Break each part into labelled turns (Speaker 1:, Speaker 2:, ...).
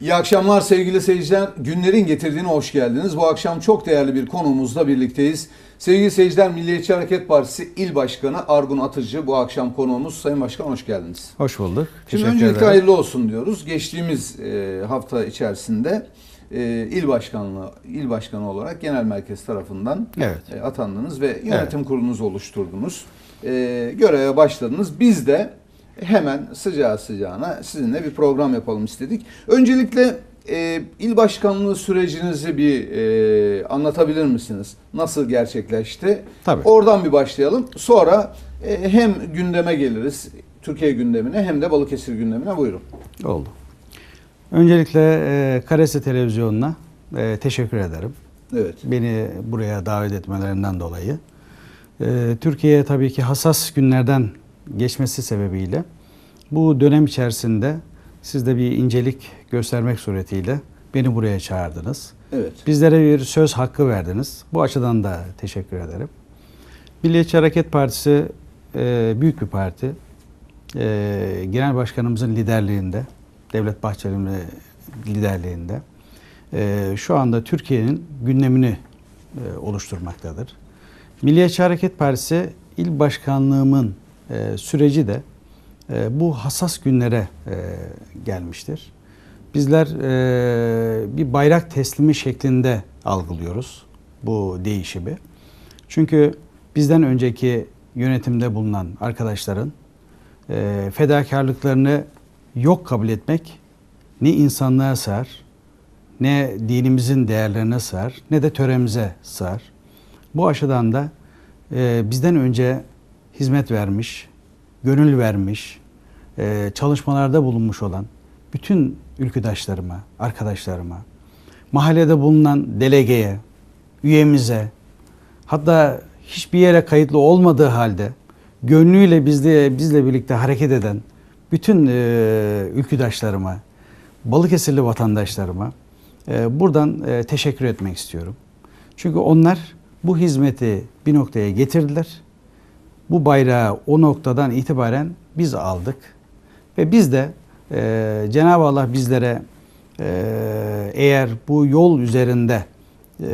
Speaker 1: İyi akşamlar sevgili seyirciler. Günlerin getirdiğine hoş geldiniz. Bu akşam çok değerli bir konuğumuzla birlikteyiz. Sevgili seyirciler Milliyetçi Hareket Partisi İl Başkanı Argun Atıcı bu akşam konuğumuz. Sayın Başkan hoş geldiniz.
Speaker 2: Hoş bulduk.
Speaker 1: Şimdi
Speaker 2: Teşekkür
Speaker 1: öncelikle
Speaker 2: ederim.
Speaker 1: hayırlı olsun diyoruz. Geçtiğimiz e, hafta içerisinde e, il başkanlığı il başkanı olarak genel merkez tarafından
Speaker 2: Evet.
Speaker 1: e, atandınız ve yönetim kurulunuzu oluşturdunuz. E, göreve başladınız. Biz de hemen sıcağı sıcağına sizinle bir program yapalım istedik. Öncelikle e, il başkanlığı sürecinizi bir e, anlatabilir misiniz? Nasıl gerçekleşti?
Speaker 2: Tabii.
Speaker 1: Oradan bir başlayalım. Sonra e, hem gündeme geliriz, Türkiye gündemine hem de Balıkesir gündemine buyurun.
Speaker 2: Oldu. Öncelikle e, Karesi Televizyonu'na e, teşekkür ederim.
Speaker 1: Evet.
Speaker 2: Beni buraya davet etmelerinden dolayı. E, Türkiye tabii ki hassas günlerden geçmesi sebebiyle bu dönem içerisinde siz de bir incelik göstermek suretiyle beni buraya çağırdınız.
Speaker 1: Evet.
Speaker 2: Bizlere bir söz hakkı verdiniz. Bu açıdan da teşekkür ederim. Milliyetçi Hareket Partisi e, büyük bir parti. E, Genel Başkanımızın liderliğinde, Devlet Bahçeli'nin liderliğinde e, şu anda Türkiye'nin gündemini e, oluşturmaktadır. Milliyetçi Hareket Partisi il başkanlığımın e, süreci de e, bu hassas günlere e, gelmiştir. Bizler e, bir bayrak teslimi şeklinde algılıyoruz bu değişimi. Çünkü bizden önceki yönetimde bulunan arkadaşların e, fedakarlıklarını yok kabul etmek ne insanlığa sığar, ne dinimizin değerlerine sığar, ne de töremize sığar. Bu açıdan da e, bizden önce hizmet vermiş, gönül vermiş, e, çalışmalarda bulunmuş olan bütün ülküdaşlarıma, arkadaşlarıma, mahallede bulunan delegeye, üyemize, hatta hiçbir yere kayıtlı olmadığı halde gönlüyle bizle, bizle birlikte hareket eden bütün e, ülküdaşlarıma, Balıkesirli vatandaşlarıma e, buradan e, teşekkür etmek istiyorum. Çünkü onlar bu hizmeti bir noktaya getirdiler. Bu bayrağı o noktadan itibaren biz aldık. Ve biz de e, Cenab-ı Allah bizlere e, eğer bu yol üzerinde e,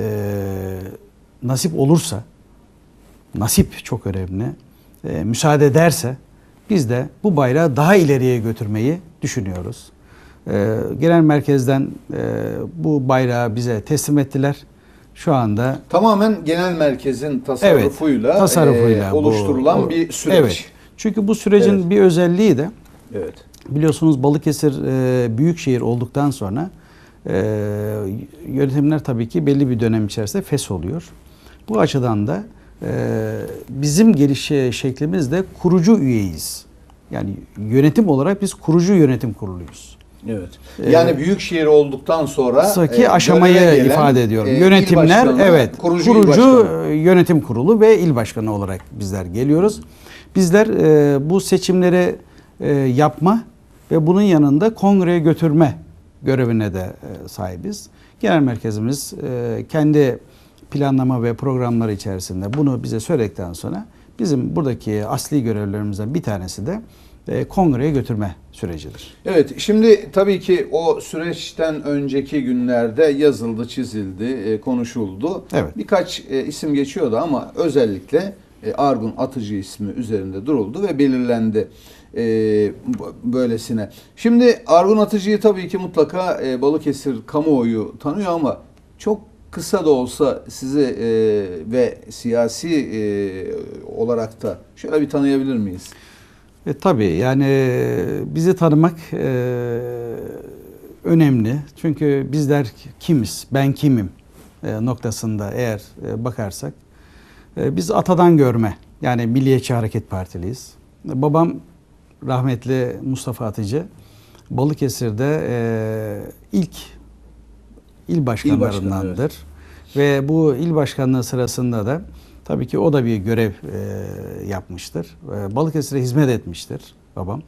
Speaker 2: nasip olursa, nasip çok önemli, e, müsaade ederse biz de bu bayrağı daha ileriye götürmeyi düşünüyoruz. E, genel merkezden e, bu bayrağı bize teslim ettiler. Şu anda
Speaker 1: Tamamen genel merkezin tasarrufuyla,
Speaker 2: evet, tasarrufuyla
Speaker 1: e,
Speaker 2: bu-
Speaker 1: oluşturulan
Speaker 2: o-
Speaker 1: bir süreç.
Speaker 2: Evet. Çünkü bu sürecin
Speaker 1: Evet.
Speaker 2: bir özelliği de
Speaker 1: Evet.
Speaker 2: Biliyorsunuz Balıkesir e, büyük şehir olduktan sonra e, yönetimler tabii ki belli bir dönem içerisinde fes oluyor. Bu açıdan da e, bizim geliş şeklimiz de kurucu üyeyiz. Yani yönetim olarak biz kurucu yönetim kuruluyuz.
Speaker 1: Evet. Yani büyük şehir olduktan sonra
Speaker 2: Sonraki
Speaker 1: e,
Speaker 2: aşamayı ifade ediyorum.
Speaker 1: e,
Speaker 2: Yönetimler evet
Speaker 1: kurucu,
Speaker 2: kurucu, e, yönetim kurulu ve il başkanı olarak bizler geliyoruz. Bizler e, bu seçimleri e, yapma ve bunun yanında kongreye götürme görevine de e, sahibiz. Genel merkezimiz e, kendi planlama ve programları içerisinde bunu bize söyledikten sonra bizim buradaki asli görevlerimizden bir tanesi de e, kongreye götürme sürecidir.
Speaker 1: Evet, şimdi tabii ki o süreçten önceki günlerde yazıldı, çizildi, e, konuşuldu.
Speaker 2: Evet.
Speaker 1: Birkaç e, isim geçiyordu ama özellikle e, Argun Atıcı ismi üzerinde duruldu ve belirlendi e, böylesine. Şimdi Argun Atıcı'yı tabii ki mutlaka e, Balıkesir kamuoyu tanıyor ama çok kısa da olsa sizi e, ve siyasi e, olarak da şöyle bir tanıyabilir miyiz?
Speaker 2: E, tabii yani bizi tanımak e, önemli. Çünkü bizler kimiz, ben kimim e, noktasında eğer e, bakarsak e, biz atadan görme yani Milliyetçi Hareket Partiliyiz. Babam rahmetli Mustafa Atıcı Balıkesir'de e, ilk il başkanlarındandır. Ve bu il başkanlığı sırasında da tabii ki o da bir görev e, yapmıştır. E, Balıkesir'e hizmet etmiştir babam.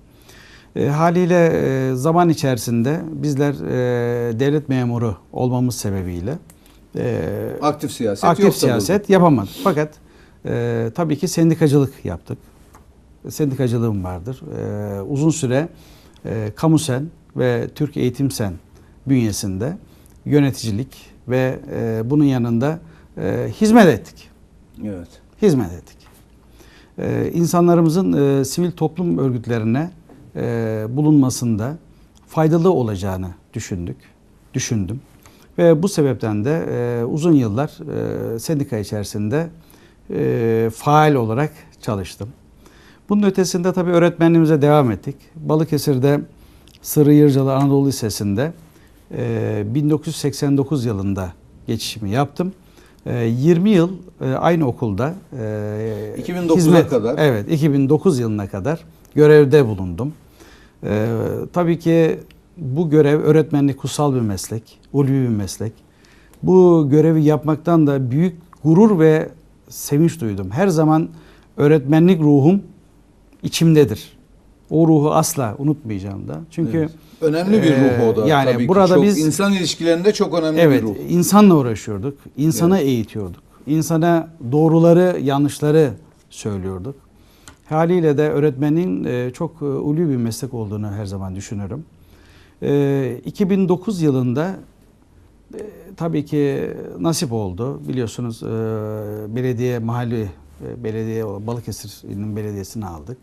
Speaker 2: E, haliyle e, zaman içerisinde bizler e, devlet memuru olmamız sebebiyle e,
Speaker 1: Aktif siyaset
Speaker 2: aktif siyaset yapamadık. Fakat e, tabii ki sendikacılık yaptık. Sendikacılığım vardır. E, uzun süre e, Kamusen ve Türk Eğitim Sen bünyesinde yöneticilik ve e, bunun yanında e, hizmet ettik.
Speaker 1: Evet.
Speaker 2: Hizmet ettik. E, insanlarımızın e, sivil toplum örgütlerine e, bulunmasında faydalı olacağını düşündük, düşündüm. Ve bu sebepten de e, uzun yıllar e, sendika içerisinde e, faal olarak çalıştım. Bunun ötesinde tabii öğretmenliğimize devam ettik. Balıkesir'de Sırrı Yırcalı Anadolu Lisesi'nde e, 1989 yılında geçişimi yaptım. E, 20 yıl e, aynı okulda e,
Speaker 1: 2009'a kadar.
Speaker 2: Evet, 2009 yılına kadar görevde bulundum. E, tabii ki bu görev öğretmenlik kutsal bir meslek, ulvi bir meslek. Bu görevi yapmaktan da büyük gurur ve sevinç duydum. Her zaman öğretmenlik ruhum içimdedir. O ruhu asla unutmayacağım da. Çünkü
Speaker 1: Evet. Önemli bir ruh o da.
Speaker 2: yani
Speaker 1: tabii
Speaker 2: burada
Speaker 1: Çok-
Speaker 2: biz-
Speaker 1: insan ilişkilerinde çok önemli
Speaker 2: evet,
Speaker 1: bir ruh.
Speaker 2: insanla uğraşıyorduk. İnsana eğitiyorduk. İnsana doğruları, yanlışları söylüyorduk. Haliyle de öğretmenin çok ulvi bir meslek olduğunu her zaman düşünürüm. E, 2009 yılında tabii ki nasip oldu. Biliyorsunuz belediye mahalli belediye Balıkesir'in belediyesini aldık.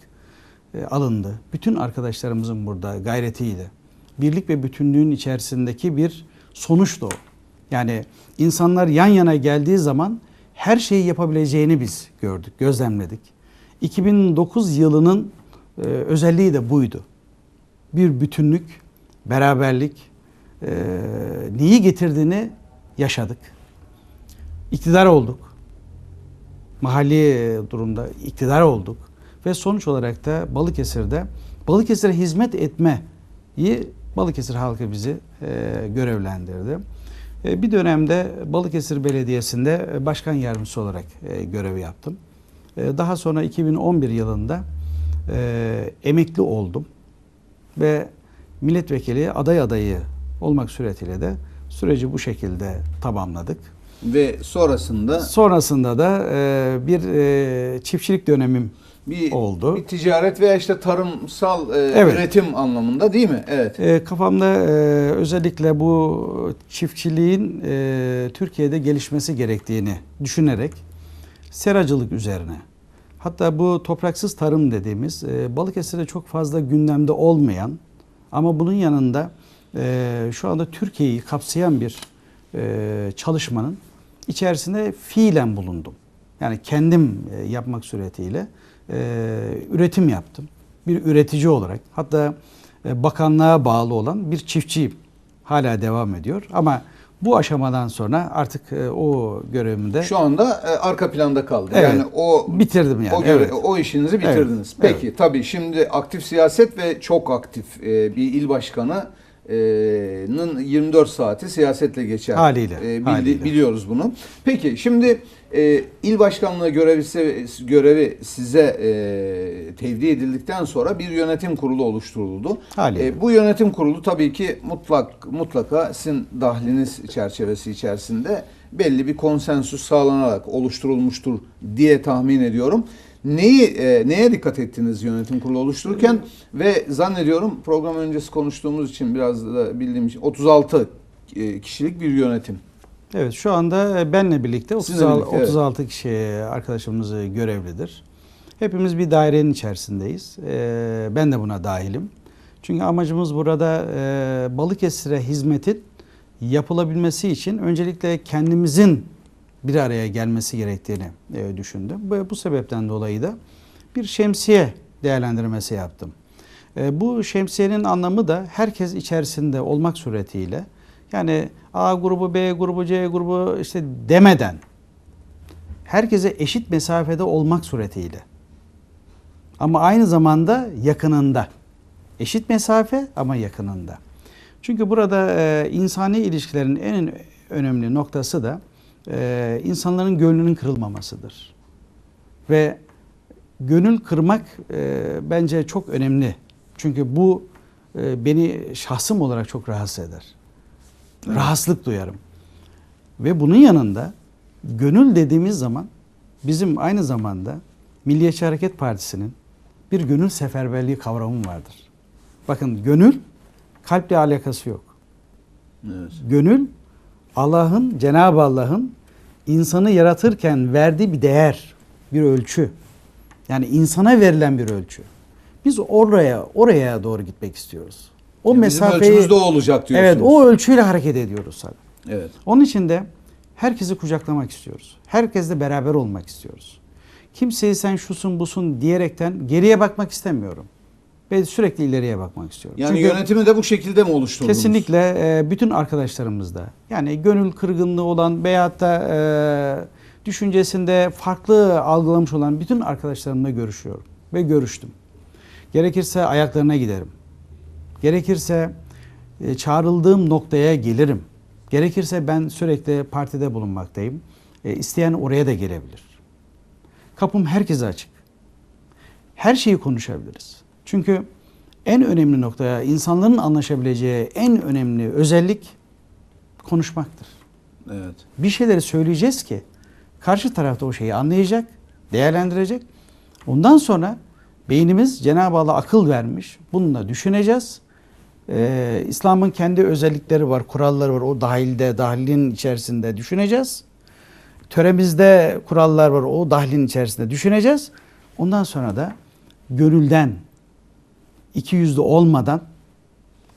Speaker 2: E, alındı. Bütün arkadaşlarımızın burada gayretiyle birlik ve bütünlüğün içerisindeki bir sonuçtu o. Yani insanlar yan yana geldiği zaman her şeyi yapabileceğini biz gördük, gözlemledik. 2009 yılının e, özelliği de buydu. Bir bütünlük, beraberlik, e, neyi getirdiğini yaşadık. İktidar olduk. Mahalli durumda iktidar olduk. Ve sonuç olarak da Balıkesir'de Balıkesir'e hizmet etmeyi Balıkesir halkı bizi e, görevlendirdi. E, bir dönemde Balıkesir Belediyesi'nde e, başkan yardımcısı olarak e, görev yaptım. E, daha sonra 2011 yılında e, emekli oldum ve milletvekili aday adayı olmak suretiyle de süreci bu şekilde tamamladık.
Speaker 1: Ve sonrasında
Speaker 2: Sonrasında da e, bir e, çiftçilik dönemim
Speaker 1: bir,
Speaker 2: oldu.
Speaker 1: bir ticaret veya işte tarımsal e,
Speaker 2: Evet.
Speaker 1: üretim anlamında değil mi? Evet.
Speaker 2: E, kafamda e, özellikle bu çiftçiliğin e, Türkiye'de gelişmesi gerektiğini düşünerek seracılık üzerine hatta bu topraksız tarım dediğimiz e, Balıkesir'de çok fazla gündemde olmayan ama bunun yanında e, şu anda Türkiye'yi kapsayan bir e, çalışmanın içerisinde fiilen bulundum. Yani kendim e, yapmak suretiyle e, üretim yaptım. Bir üretici olarak hatta e, bakanlığa bağlı olan bir çiftçiyim. Hala devam ediyor ama bu aşamadan sonra artık e, o görevimde
Speaker 1: Şu anda e, arka planda kaldı.
Speaker 2: Evet.
Speaker 1: Yani o
Speaker 2: bitirdim yani.
Speaker 1: o, göre-
Speaker 2: evet.
Speaker 1: o işinizi bitirdiniz.
Speaker 2: Evet.
Speaker 1: Peki tabii şimdi aktif siyaset ve çok aktif e, bir il başkanı e, nın 24 saati siyasetle geçer.
Speaker 2: Haliyle,
Speaker 1: E, bildi-
Speaker 2: haliyle.
Speaker 1: Biliyoruz bunu. Peki şimdi e, il başkanlığı görevi, görevi size e, tevdi edildikten sonra bir yönetim kurulu oluşturuldu.
Speaker 2: Haliyle.
Speaker 1: E, bu yönetim kurulu tabii ki mutlak mutlaka sizin dahliniz çerçevesi içerisinde belli bir konsensüs sağlanarak oluşturulmuştur diye tahmin ediyorum. Neyi e, neye dikkat ettiniz yönetim kurulu oluştururken ve zannediyorum program öncesi konuştuğumuz için biraz da bildiğim için 36 e, kişilik bir yönetim.
Speaker 2: Evet şu anda e, benle birlikte
Speaker 1: Sizinle
Speaker 2: 36,
Speaker 1: birlikte, evet.
Speaker 2: 36 kişi arkadaşımız e, görevlidir. Hepimiz bir dairenin içerisindeyiz. E, Ben de buna dahilim. Çünkü amacımız burada e, Balıkesir'e hizmetin yapılabilmesi için öncelikle kendimizin bir araya gelmesi gerektiğini e, düşündüm. Bu sebepten dolayı da bir şemsiye değerlendirmesi yaptım. E, Bu şemsiyenin anlamı da herkes içerisinde olmak suretiyle yani A grubu, B grubu, C grubu işte demeden herkese eşit mesafede olmak suretiyle ama aynı zamanda yakınında. Eşit mesafe ama yakınında. Çünkü burada e, insani ilişkilerin en önemli noktası da e, insanların gönlünün kırılmamasıdır. Ve gönül kırmak e, bence çok önemli. Çünkü bu e, beni şahsım olarak çok rahatsız eder. Rahatsızlık duyarım. Ve bunun yanında gönül dediğimiz zaman bizim aynı zamanda Milliyetçi Hareket Partisi'nin bir gönül seferberliği kavramı vardır. Bakın gönül kalple alakası yok.
Speaker 1: Evet.
Speaker 2: Gönül Allah'ın, Cenab-ı Allah'ın insanı yaratırken verdiği bir değer, bir ölçü. Yani insana verilen bir ölçü. Biz oraya, oraya doğru gitmek istiyoruz. O
Speaker 1: Yani
Speaker 2: mesafeyi
Speaker 1: ölçümüz de o olacak diyorsunuz.
Speaker 2: Evet, o ölçüyle hareket ediyoruz tabii.
Speaker 1: Evet.
Speaker 2: Onun için de herkesi kucaklamak istiyoruz. Herkesle beraber olmak istiyoruz. Kimseyi sen şusun busun diyerekten geriye bakmak istemiyorum. Ve sürekli ileriye bakmak istiyorum.
Speaker 1: Yani
Speaker 2: Çünkü
Speaker 1: yönetimi de bu şekilde mi oluşturdunuz?
Speaker 2: kesinlikle e, bütün arkadaşlarımızda yani gönül kırgınlığı olan veyahut da e, düşüncesinde farklı algılamış olan bütün arkadaşlarımla görüşüyorum ve görüştüm. Gerekirse ayaklarına giderim. Gerekirse e, çağrıldığım noktaya gelirim. Gerekirse ben sürekli partide bulunmaktayım. E, isteyen oraya da gelebilir. Kapım herkese açık. Her şeyi konuşabiliriz. Çünkü en önemli noktaya insanların anlaşabileceği en önemli özellik konuşmaktır.
Speaker 1: Evet.
Speaker 2: Bir şeyleri söyleyeceğiz ki karşı tarafta o şeyi anlayacak, değerlendirecek. Ondan sonra beynimiz Cenab-ı Allah akıl vermiş. Bununla düşüneceğiz. Ee, İslam'ın kendi özellikleri var, kuralları var. O dahilde, dahilin içerisinde düşüneceğiz. Töremizde kurallar var. O dahilin içerisinde düşüneceğiz. Ondan sonra da gönülden, iki yüzlü olmadan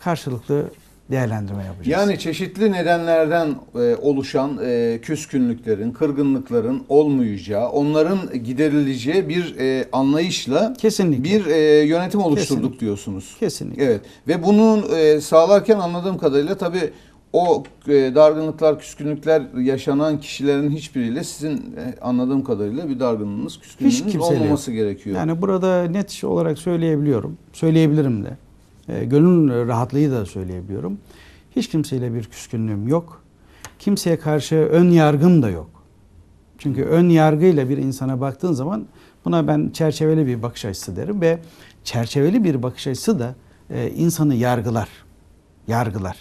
Speaker 2: karşılıklı değerlendirme yapacağız.
Speaker 1: Yani çeşitli nedenlerden e, oluşan e, küskünlüklerin, kırgınlıkların olmayacağı, onların giderileceği bir e, anlayışla
Speaker 2: Kesinlikle.
Speaker 1: bir e, yönetim oluşturduk
Speaker 2: Kesinlikle.
Speaker 1: diyorsunuz.
Speaker 2: Kesinlikle.
Speaker 1: Evet. Ve bunu e, sağlarken anladığım kadarıyla tabii o e, dargınlıklar, küskünlükler yaşanan kişilerin hiçbiriyle sizin e, anladığım kadarıyla bir dargınlığınız, küskünlüğünüz
Speaker 2: kimseyle yok.
Speaker 1: olmaması gerekiyor.
Speaker 2: Yani burada net olarak söyleyebiliyorum. Söyleyebilirim de. E, gönül rahatlığı da söyleyebiliyorum. Hiç kimseyle bir küskünlüğüm yok. Kimseye karşı ön yargım da yok. Çünkü ön yargıyla bir insana baktığın zaman buna ben çerçeveli bir bakış açısı derim ve çerçeveli bir bakış açısı da e, insanı yargılar. Yargılar.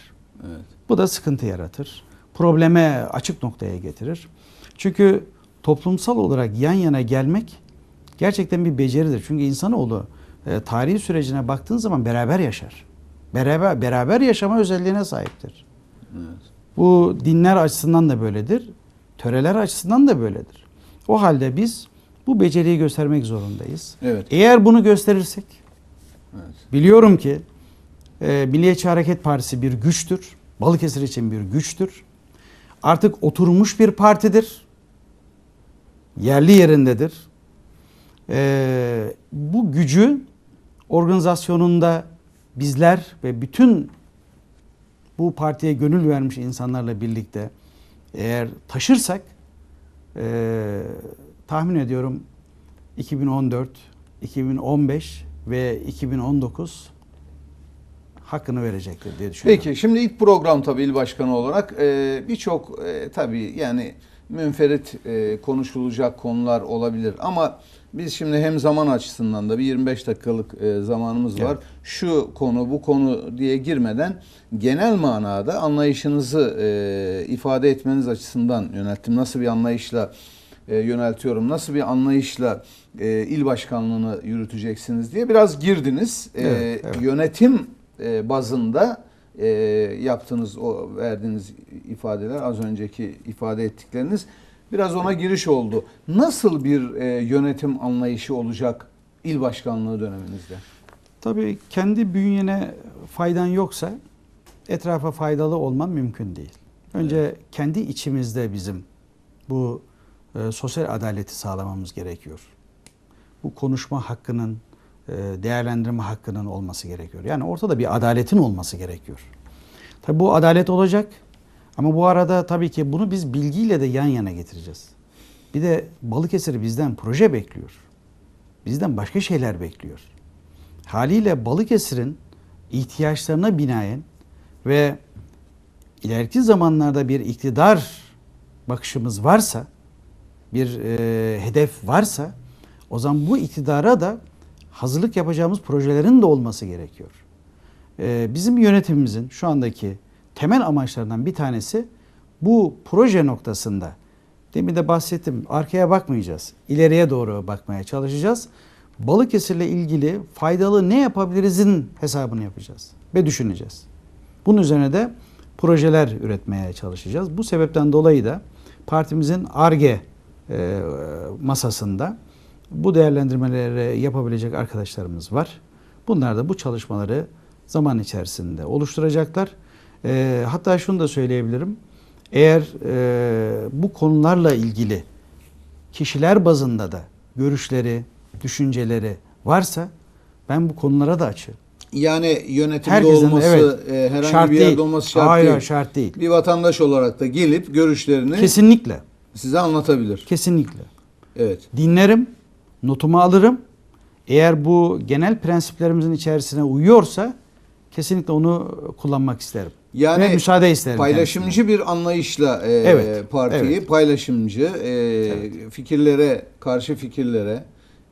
Speaker 1: Evet.
Speaker 2: Bu da sıkıntı yaratır. Probleme açık noktaya getirir. Çünkü toplumsal olarak yan yana gelmek gerçekten bir beceridir. Çünkü insanoğlu e, tarihi sürecine baktığın zaman beraber yaşar. Beraber beraber yaşama özelliğine sahiptir.
Speaker 1: Evet.
Speaker 2: Bu dinler açısından da böyledir. Töreler açısından da böyledir. O halde biz bu beceriyi göstermek zorundayız.
Speaker 1: Evet.
Speaker 2: Eğer bunu gösterirsek
Speaker 1: Evet.
Speaker 2: Biliyorum ki e, Milliyetçi Hareket Partisi bir güçtür. Balıkesir için bir güçtür. Artık oturmuş bir partidir. Yerli yerindedir. E, bu gücü organizasyonunda bizler ve bütün bu partiye gönül vermiş insanlarla birlikte eğer taşırsak e, tahmin ediyorum 2014, 2015 ve 2019 hakkını verecektir diye düşünüyorum.
Speaker 1: Peki şimdi ilk program tabii il başkanı olarak e, birçok e, tabii yani münferit e, konuşulacak konular olabilir ama biz şimdi hem zaman açısından da bir 25 dakikalık e, zamanımız var.
Speaker 2: Evet.
Speaker 1: Şu konu bu konu diye girmeden genel manada anlayışınızı e, ifade etmeniz açısından yönelttim. Nasıl bir anlayışla e, yöneltiyorum, nasıl bir anlayışla e, il başkanlığını yürüteceksiniz diye biraz girdiniz. E,
Speaker 2: Evet, evet.
Speaker 1: Yönetim e, bazında e, yaptığınız o verdiğiniz ifadeler az önceki ifade ettikleriniz biraz ona giriş oldu. Nasıl bir e, yönetim anlayışı olacak il başkanlığı döneminizde?
Speaker 2: Tabii kendi bünyene faydan yoksa etrafa faydalı olman mümkün değil. Önce kendi içimizde bizim bu e, sosyal adaleti sağlamamız gerekiyor. Bu konuşma hakkının, e, değerlendirme hakkının olması gerekiyor. Yani ortada bir adaletin olması gerekiyor. Tabii bu adalet olacak ama bu arada tabii ki bunu biz bilgiyle de yan yana getireceğiz. Bir de Balıkesir bizden proje bekliyor. Bizden başka şeyler bekliyor. Haliyle Balıkesir'in ihtiyaçlarına binaen ve ileriki zamanlarda bir iktidar bakışımız varsa, bir e, hedef varsa o zaman bu iktidara da hazırlık yapacağımız projelerin de olması gerekiyor. E, bizim yönetimimizin şu andaki temel amaçlarından bir tanesi bu proje noktasında demin de bahsettim arkaya bakmayacağız. ileriye doğru bakmaya çalışacağız. Balıkesir'le ilgili faydalı ne yapabilirizin hesabını yapacağız ve düşüneceğiz. Bunun üzerine de projeler üretmeye çalışacağız. Bu sebepten dolayı da partimizin ARGE e, masasında bu değerlendirmeleri yapabilecek arkadaşlarımız var. Bunlar da bu çalışmaları zaman içerisinde oluşturacaklar. E, hatta şunu da söyleyebilirim. Eğer e, bu konularla ilgili kişiler bazında da görüşleri, düşünceleri varsa ben bu konulara da açığım.
Speaker 1: Yani yönetimde
Speaker 2: Herkesin,
Speaker 1: olması,
Speaker 2: evet.
Speaker 1: herhangi
Speaker 2: Şart
Speaker 1: bir yerde
Speaker 2: değil.
Speaker 1: olması şart
Speaker 2: Hayır,
Speaker 1: değil.
Speaker 2: şart değil.
Speaker 1: Bir vatandaş olarak da gelip görüşlerini
Speaker 2: Kesinlikle,
Speaker 1: size anlatabilir.
Speaker 2: kesinlikle.
Speaker 1: Evet.
Speaker 2: Dinlerim, notumu alırım. Eğer bu genel prensiplerimizin içerisine uyuyorsa kesinlikle onu kullanmak isterim.
Speaker 1: Yani
Speaker 2: Ve müsaade isterim.
Speaker 1: Paylaşımcı bir anlayışla e,
Speaker 2: Evet,
Speaker 1: partiyi
Speaker 2: evet.
Speaker 1: paylaşımcı e, fikirlere karşı fikirlere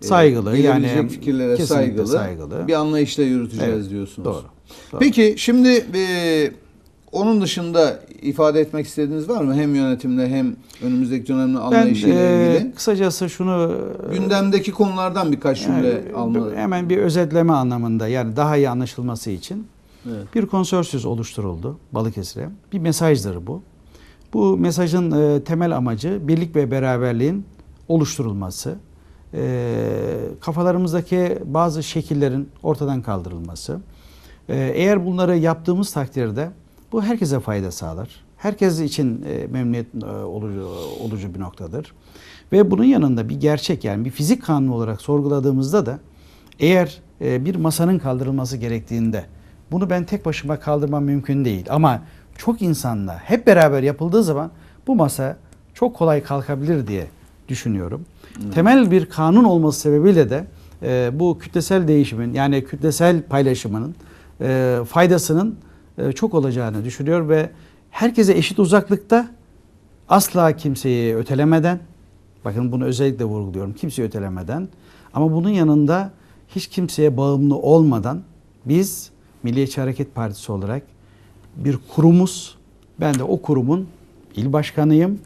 Speaker 1: e,
Speaker 2: Saygılı, yani
Speaker 1: fikirlere saygılı,
Speaker 2: saygılı.
Speaker 1: bir anlayışla yürüteceğiz
Speaker 2: Evet,
Speaker 1: diyorsunuz.
Speaker 2: Doğru. doğru.
Speaker 1: Peki şimdi e, onun dışında ifade etmek istediğiniz var mı? Hem yönetimle hem önümüzdeki dönemin
Speaker 2: ben
Speaker 1: anlayışıyla
Speaker 2: e,
Speaker 1: ilgili.
Speaker 2: kısacası şunu
Speaker 1: Gündemdeki konulardan birkaç cümle
Speaker 2: yani,
Speaker 1: almalı.
Speaker 2: hemen bir özetleme anlamında yani daha iyi anlaşılması için
Speaker 1: Evet.
Speaker 2: bir konsorsiyus oluşturuldu Balıkesir'e. Bir mesajdır bu. Bu mesajın e, temel amacı birlik ve beraberliğin oluşturulması, e, kafalarımızdaki bazı şekillerin ortadan kaldırılması. E, eğer bunları yaptığımız takdirde bu herkese fayda sağlar. Herkes için e, memnuniyet e, olucu, olucu bir noktadır. Ve bunun yanında bir gerçek yani bir fizik kanunu olarak sorguladığımızda da eğer e, bir masanın kaldırılması gerektiğinde bunu ben tek başıma kaldırmam mümkün değil. Ama çok insanla hep beraber yapıldığı zaman bu masa çok kolay kalkabilir diye düşünüyorum. Temel bir kanun olması sebebiyle de e, bu kütlesel değişimin yani kütlesel paylaşımının e, faydasının e, çok olacağını düşünüyor ve herkese eşit uzaklıkta asla kimseyi ötelemeden bakın bunu özellikle vurguluyorum kimseyi ötelemeden ama bunun yanında hiç kimseye bağımlı olmadan biz Milliyetçi Hareket Partisi olarak bir kurumuz. Ben de o kurumun il başkanıyım.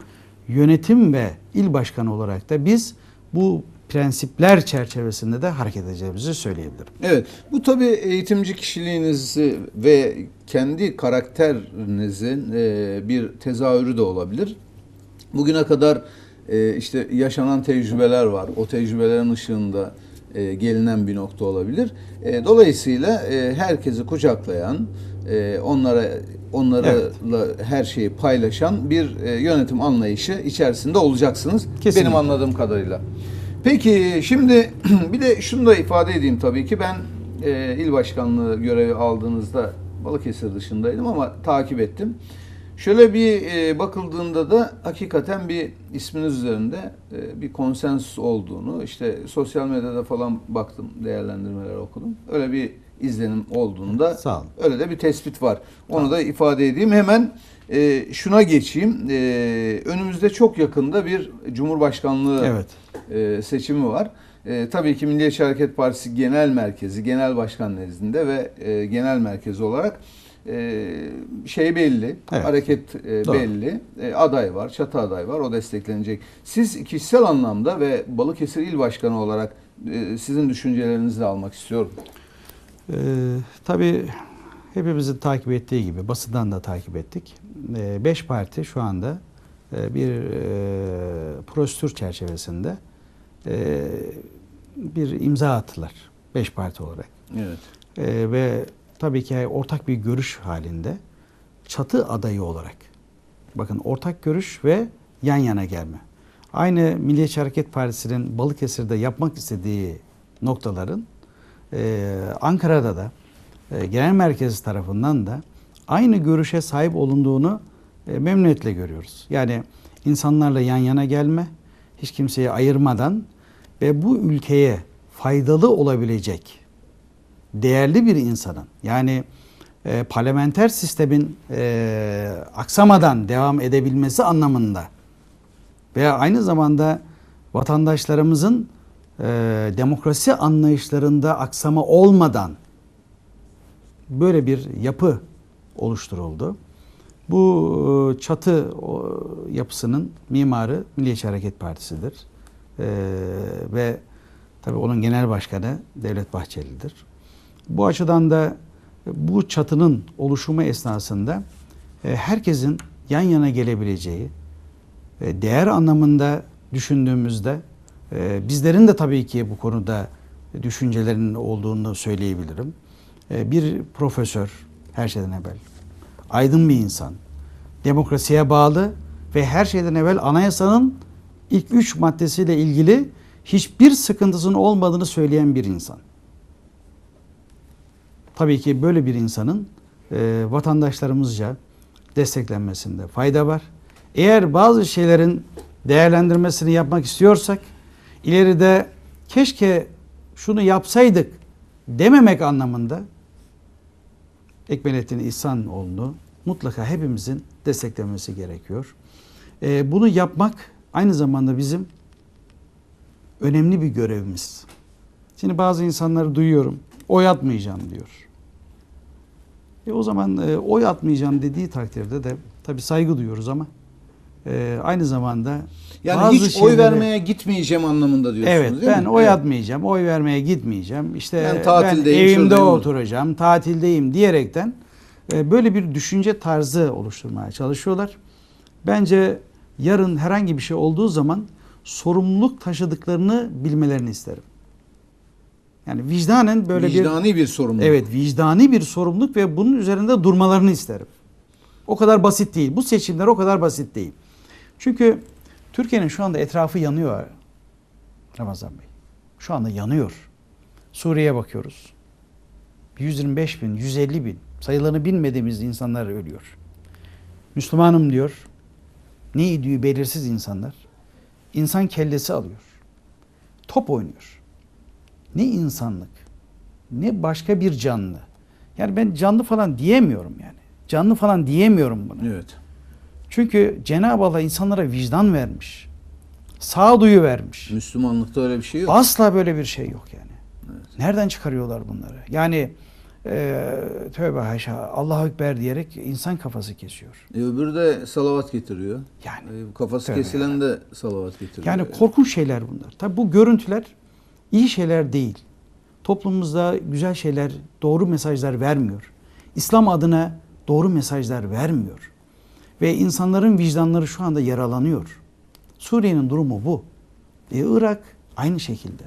Speaker 2: Yönetim ve il başkanı olarak da biz bu prensipler çerçevesinde de hareket edeceğimizi söyleyebilirim.
Speaker 1: Evet, bu tabii eğitimci kişiliğinizi ve kendi karakterinizin e, bir tezahürü de olabilir. Bugüne kadar e, işte yaşanan tecrübeler var. O tecrübelerin ışığında e, gelinen bir nokta olabilir. E, Dolayısıyla e, herkesi kucaklayan, e, onlara onlarla her şeyi paylaşan bir e, yönetim anlayışı içerisinde olacaksınız.
Speaker 2: Kesinlikle.
Speaker 1: Benim anladığım kadarıyla. Peki şimdi bir de şunu da ifade edeyim tabii ki ben e, il başkanlığı görevi aldığınızda Balıkesir dışındaydım ama takip ettim. Şöyle bir e, bakıldığında da hakikaten bir isminiz üzerinde e, bir konsens olduğunu işte sosyal medyada falan baktım değerlendirmeler okudum. Öyle bir izlenim olduğunda
Speaker 2: Sağ olun.
Speaker 1: öyle de bir tespit var. Onu da ifade edeyim. Hemen e, şuna geçeyim. E, önümüzde çok yakında bir Cumhurbaşkanlığı
Speaker 2: Evet.
Speaker 1: e, seçimi var. E, tabii ki Milliyetçi Hareket Partisi Genel Merkezi, Genel Başkan nezdinde ve e, Genel Merkezi olarak şey belli,
Speaker 2: Evet.
Speaker 1: hareket e,
Speaker 2: Doğru.
Speaker 1: belli, e, aday var, çatı aday var, o desteklenecek. Siz kişisel anlamda ve Balıkesir İl Başkanı olarak e, sizin düşüncelerinizi de almak istiyorum.
Speaker 2: Ee, tabii hepimizin takip ettiği gibi basından da takip ettik. Ee, beş parti şu anda e, bir e, prosedür çerçevesinde e, bir imza attılar. Beş parti olarak.
Speaker 1: Evet.
Speaker 2: Ee, ve tabii ki ortak bir görüş halinde çatı adayı olarak bakın ortak görüş ve yan yana gelme. Aynı Milliyetçi Hareket Partisi'nin Balıkesir'de yapmak istediği noktaların e, Ankara'da da e, genel merkezi tarafından da aynı görüşe sahip olunduğunu e, memnuniyetle görüyoruz. Yani insanlarla yan yana gelme, hiç kimseyi ayırmadan ve bu ülkeye faydalı olabilecek değerli bir insanın yani e, parlamenter sistemin e, aksamadan devam edebilmesi anlamında veya aynı zamanda vatandaşlarımızın e, demokrasi anlayışlarında aksama olmadan böyle bir yapı oluşturuldu. Bu e, çatı o, yapısının mimarı Milliyetçi Hareket Partisi'dir. E, ve tabii onun genel başkanı Devlet Bahçeli'dir. Bu açıdan da bu çatının oluşumu esnasında e, herkesin yan yana gelebileceği, e, değer anlamında düşündüğümüzde e, bizlerin de tabii ki bu konuda düşüncelerinin olduğunu söyleyebilirim. E, bir profesör her şeyden evvel, aydın bir insan, demokrasiye bağlı ve her şeyden evvel anayasanın ilk üç maddesiyle ilgili hiçbir sıkıntısının olmadığını söyleyen bir insan. Tabii ki böyle bir insanın e, vatandaşlarımızca desteklenmesinde fayda var. Eğer bazı şeylerin değerlendirmesini yapmak istiyorsak ileride keşke şunu yapsaydık dememek anlamında Ekmelettin İhsanoğlu'nu mutlaka hepimizin desteklemesi gerekiyor. E, bunu yapmak aynı zamanda bizim önemli bir görevimiz. Şimdi bazı insanları duyuyorum. Oy atmayacağım diyor. E o zaman e, oy atmayacağım dediği takdirde de tabii saygı duyuyoruz ama e, aynı zamanda
Speaker 1: Yani
Speaker 2: bazı
Speaker 1: hiç oy
Speaker 2: şeyleri-
Speaker 1: vermeye gitmeyeceğim anlamında diyorsunuz
Speaker 2: Evet
Speaker 1: değil
Speaker 2: ben
Speaker 1: mi?
Speaker 2: oy
Speaker 1: Evet.
Speaker 2: atmayacağım, oy vermeye gitmeyeceğim. İşte
Speaker 1: Ben
Speaker 2: ben,
Speaker 1: tatildeyim,
Speaker 2: evimde
Speaker 1: şuradayım,
Speaker 2: oturacağım, tatildeyim diyerekten e, böyle bir düşünce tarzı oluşturmaya çalışıyorlar. Bence yarın herhangi bir şey olduğu zaman sorumluluk taşıdıklarını bilmelerini isterim. Yani vicdanen böyle bir
Speaker 1: Vicdani bir sorumluluk.
Speaker 2: Evet vicdani bir sorumluluk ve bunun üzerinde durmalarını isterim. O kadar basit değil. Bu seçimler o kadar basit değil. Çünkü Türkiye'nin şu anda etrafı yanıyor Ramazan Bey. Şu anda yanıyor. Suriye'ye bakıyoruz. 125 bin, 150 bin sayılarını bilmediğimiz insanlar ölüyor. Müslümanım diyor. Ne idüğü belirsiz insanlar. İnsan kellesi alıyor. Top oynuyor. Ne insanlık, ne başka bir canlı. Yani ben canlı falan diyemiyorum yani. Canlı falan diyemiyorum bunu.
Speaker 1: Evet.
Speaker 2: Çünkü Cenab-ı Allah insanlara vicdan vermiş. Sağduyu vermiş.
Speaker 1: Müslümanlıkta öyle bir şey yok.
Speaker 2: Asla böyle bir şey yok yani. Nereden çıkarıyorlar bunları? Yani e, tövbe haşa Allahu Ekber diyerek insan kafası kesiyor.
Speaker 1: E, öbürü de salavat getiriyor.
Speaker 2: Yani
Speaker 1: E, kafası kesilen de salavat getiriyor.
Speaker 2: Yani korkunç şeyler bunlar. Tabi bu görüntüler iyi şeyler değil. Toplumumuzda güzel şeyler, doğru mesajlar vermiyor. İslam adına doğru mesajlar vermiyor. Ve insanların vicdanları şu anda yaralanıyor. Suriye'nin durumu bu. E, Irak aynı şekilde.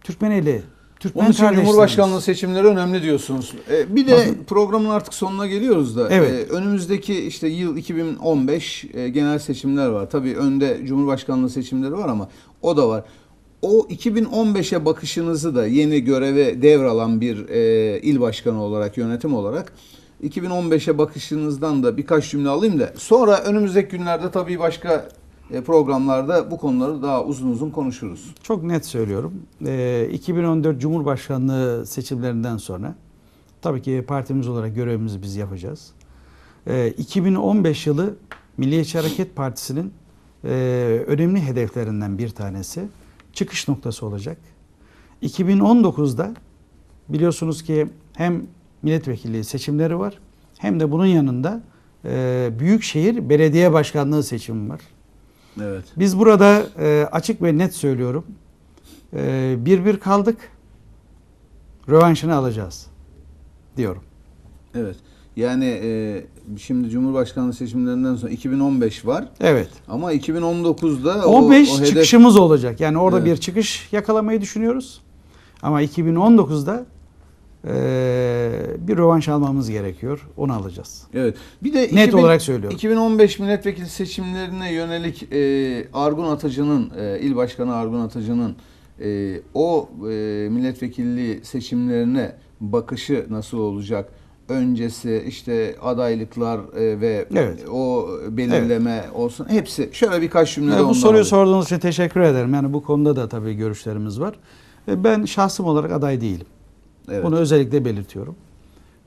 Speaker 2: Türkmeneli, Türkmen
Speaker 1: Onun için. Cumhurbaşkanlığı seçimleri önemli diyorsunuz. E, bir de
Speaker 2: Bakın-
Speaker 1: programın artık sonuna geliyoruz da.
Speaker 2: Evet.
Speaker 1: e, önümüzdeki işte yıl 2015 e, genel seçimler var. Tabii önde Cumhurbaşkanlığı seçimleri var ama o da var. O 2015'e bakışınızı da yeni göreve devralan bir e, il başkanı olarak, yönetim olarak 2015'e bakışınızdan da birkaç cümle alayım da sonra önümüzdeki günlerde tabii başka e, programlarda bu konuları daha uzun uzun konuşuruz.
Speaker 2: Çok net söylüyorum. Ee, 2014 Cumhurbaşkanlığı seçimlerinden sonra tabii ki partimiz olarak görevimizi biz yapacağız. Ee, 2015 yılı Milliyetçi Hareket Partisi'nin e, önemli hedeflerinden bir tanesi çıkış noktası olacak. 2019'da biliyorsunuz ki hem milletvekilliği seçimleri var hem de bunun yanında e, Büyükşehir Belediye Başkanlığı seçimi var.
Speaker 1: Evet.
Speaker 2: Biz burada e, açık ve net söylüyorum. E, bir bir kaldık. Rövanşını alacağız diyorum.
Speaker 1: Evet. Yani e, şimdi Cumhurbaşkanlığı seçimlerinden sonra 2015 var
Speaker 2: Evet.
Speaker 1: ama 2019'da o,
Speaker 2: 15
Speaker 1: o hedef
Speaker 2: çıkışımız olacak. Yani orada
Speaker 1: Evet.
Speaker 2: bir çıkış yakalamayı düşünüyoruz. Ama 2019'da e, bir rövanş almamız gerekiyor. Onu alacağız.
Speaker 1: Evet. Bir de
Speaker 2: Net olarak söylüyorum.
Speaker 1: 2015 milletvekili seçimlerine yönelik e, Argun Atıcı'nın e, il başkanı Argun Atıcı'nın e, o e, milletvekilliği seçimlerine bakışı nasıl olacak? Öncesi işte adaylıklar e, ve
Speaker 2: Evet.
Speaker 1: o belirleme olsun hepsi şöyle birkaç cümle de
Speaker 2: Yani bu soruyu
Speaker 1: alayım.
Speaker 2: sorduğunuz için teşekkür ederim. Yani bu konuda da tabii görüşlerimiz var. E, Ben şahsım olarak aday değilim.
Speaker 1: Evet.
Speaker 2: Bunu özellikle belirtiyorum.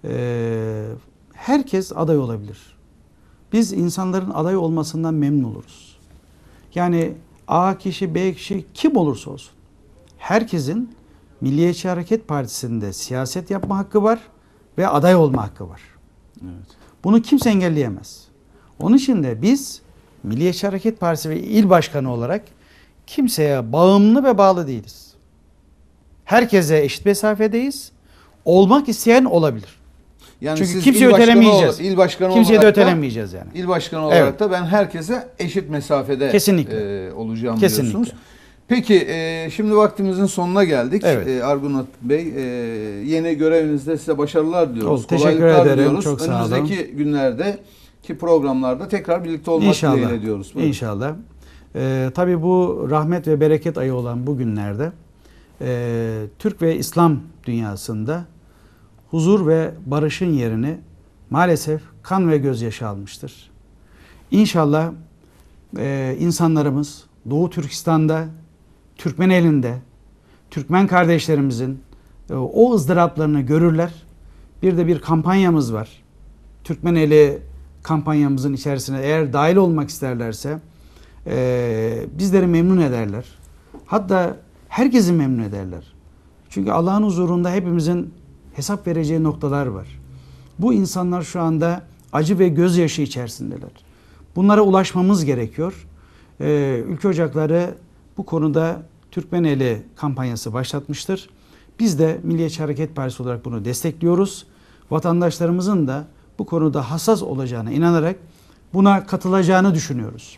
Speaker 2: Ee, herkes aday olabilir. Biz insanların aday olmasından memnun oluruz. Yani A kişi, B kişi kim olursa olsun. Herkesin Milliyetçi Hareket Partisi'nde siyaset yapma hakkı var ve aday olma hakkı var.
Speaker 1: Evet.
Speaker 2: Bunu kimse engelleyemez. Onun için de biz Milliyetçi Hareket Partisi ve il başkanı olarak kimseye bağımlı ve bağlı değiliz. Herkese eşit mesafedeyiz. Olmak isteyen olabilir.
Speaker 1: Yani
Speaker 2: Çünkü kimseyi
Speaker 1: il
Speaker 2: ötelemeyeceğiz.
Speaker 1: ol- il başkanı
Speaker 2: Kimseyi de
Speaker 1: olarak
Speaker 2: ötelemeyeceğiz yani.
Speaker 1: İl başkanı olarak
Speaker 2: Evet.
Speaker 1: da ben herkese eşit mesafede
Speaker 2: Kesinlikle.
Speaker 1: e, olacağım
Speaker 2: Kesinlikle.
Speaker 1: diyorsunuz. Peki e, şimdi vaktimizin sonuna geldik.
Speaker 2: Evet.
Speaker 1: E, Argunat Bey e, yeni görevinizde size başarılar diliyoruz.
Speaker 2: Oldu, teşekkür ederim.
Speaker 1: diliyoruz.
Speaker 2: Çok sağ olun.
Speaker 1: Önümüzdeki günlerde ki programlarda tekrar birlikte olmak
Speaker 2: İnşallah.
Speaker 1: dileğiyle diyoruz. Buyurun.
Speaker 2: İnşallah. Ee, tabii bu rahmet ve bereket ayı olan bu günlerde e, Türk ve İslam dünyasında huzur ve barışın yerini maalesef kan ve gözyaşı almıştır. İnşallah e, insanlarımız Doğu Türkistan'da, Türkmen elinde, Türkmen kardeşlerimizin e, o ızdıraplarını görürler. Bir de bir kampanyamız var. Türkmeneli kampanyamızın içerisine eğer dahil olmak isterlerse e, bizleri memnun ederler. Hatta herkesi memnun ederler. Çünkü Allah'ın huzurunda hepimizin hesap vereceği noktalar var. Bu insanlar şu anda acı ve gözyaşı içerisindeler. Bunlara ulaşmamız gerekiyor. Ee, Ülke Ocakları bu konuda Türkmeneli kampanyası başlatmıştır. Biz de Milliyetçi Hareket Partisi olarak bunu destekliyoruz. Vatandaşlarımızın da bu konuda hassas olacağına inanarak buna katılacağını düşünüyoruz.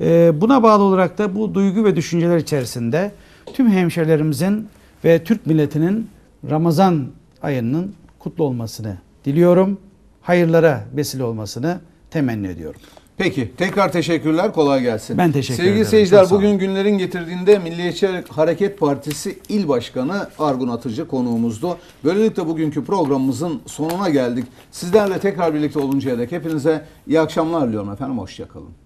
Speaker 2: Ee, buna bağlı olarak da bu duygu ve düşünceler içerisinde tüm hemşerilerimizin ve Türk milletinin Ramazan ayının kutlu olmasını diliyorum. Hayırlara vesile olmasını temenni ediyorum.
Speaker 1: Peki tekrar teşekkürler kolay gelsin.
Speaker 2: Ben teşekkür
Speaker 1: Sevgili
Speaker 2: ederim,
Speaker 1: seyirciler
Speaker 2: sağ olun.
Speaker 1: bugün günlerin getirdiğinde Milliyetçi Hareket Partisi İl Başkanı Argun Atıcı konuğumuzdu. Böylelikle bugünkü programımızın sonuna geldik. Sizlerle tekrar birlikte oluncaya dek hepinize iyi akşamlar diliyorum efendim. Hoşçakalın.